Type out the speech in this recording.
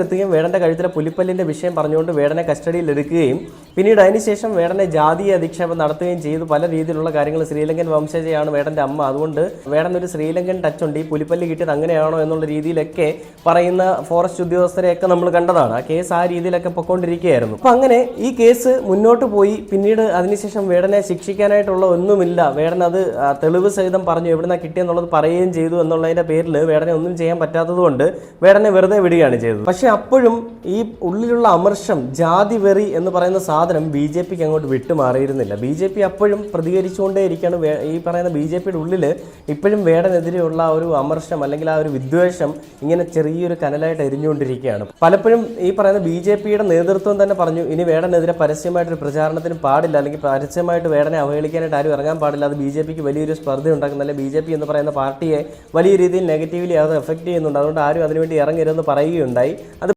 എത്തുകയും വേടന്റെ കഴുത്തിലെ പുലിപ്പല്ലിന്റെ വിഷയം പറഞ്ഞുകൊണ്ട് വേടനെ കസ്റ്റഡിയിൽ എടുക്കുകയും പിന്നീട് അതിനുശേഷം വേടനെ ജാതീയ അധിക്ഷേപം നടത്തുകയും ചെയ്തു. പല രീതിയിലുള്ള കാര്യങ്ങൾ ശ്രീലങ്കൻ വംശജയാണ് വേടന്റെ അമ്മ. അതുകൊണ്ട് വേടൻ ഒരു ശ്രീലങ്കൻ ടച്ച് ഉണ്ട്. ഈ പുലിപ്പല്ല് കിട്ടിയത് അങ്ങനെയാണോ എന്നുള്ള രീതിയിലൊക്കെ പറയുന്ന ഫോറസ്റ്റ് ഉദ്യോഗസ്ഥരെയൊക്കെ നമ്മൾ കണ്ടതാണ്. ആ കേസ് ആ രീതിയിലൊക്കെ പൊക്കോണ്ടിരിക്കുകയായിരുന്നു. അപ്പൊ അങ്ങനെ ഈ കേസ് മുന്നോട്ട് പോയി. പിന്നീട് അതിനുശേഷം വേടനെ ശിക്ഷിക്കാനായിട്ടുള്ള ഒന്നുമില്ല. വേടൻ അത് തെളിവ് സഹിതം പറഞ്ഞു എവിടുന്ന കിട്ടിയെന്നുള്ളത് പറയുകയും ചെയ്തു എന്നുള്ളതിന്റെ പേരിൽ വേടനെ ഒന്നും ചെയ്യാൻ പറ്റാത്തതുകൊണ്ട് വേടനെ വെറുതെ വിടുകയാണ് ചെയ്തത്. പക്ഷേ അപ്പോഴും ഈ ഉള്ളിലുള്ള അമർഷം ജാതി വെറി എന്ന് പറയുന്ന ബി ജെ പിക്ക് അങ്ങോട്ട് വിട്ടുമാറിയിരുന്നില്ല. ബി ജെ പി അപ്പോഴും പ്രതികരിച്ചുകൊണ്ടേയിരിക്കുകയാണ്. വേ- ഈ പറയുന്ന ബി ജെ പിയുടെ ഉള്ളിൽ ഇപ്പോഴും വേടനെതിരെയുള്ള ഒരു അമർഷം അല്ലെങ്കിൽ ആ ഒരു വിദ്വേഷം ഇങ്ങനെ ചെറിയൊരു കനലായിട്ട് എരിഞ്ഞുകൊണ്ടിരിക്കുകയാണ്. പലപ്പോഴും ഈ പറയുന്ന ബി ജെ പിയുടെ നേതൃത്വം തന്നെ പറഞ്ഞു ഇനി വേടനെതിരെ പരസ്യമായിട്ടൊരു പ്രചാരണത്തിന് പാടില്ല. അല്ലെങ്കിൽ പരസ്യമായിട്ട് വേടനെ അവഹേളിക്കാനായിട്ട് ആരും ഇറങ്ങാൻ പാടില്ല. അത് ബി ജെ പിക്ക് വലിയൊരു സ്പർദ്ധ ഉണ്ടാക്കുന്നില്ല ബി ജെ പി എന്ന് പറയുന്ന പാർട്ടിയെ വലിയ രീതിയിൽ നെഗറ്റീവ്ലി അത് എഫക്റ്റ് ചെയ്യുന്നുണ്ട്. അതുകൊണ്ട് ആരും അതിനുവേണ്ടി ഇറങ്ങരുതെന്ന് പറയുകയുണ്ടായി. അത്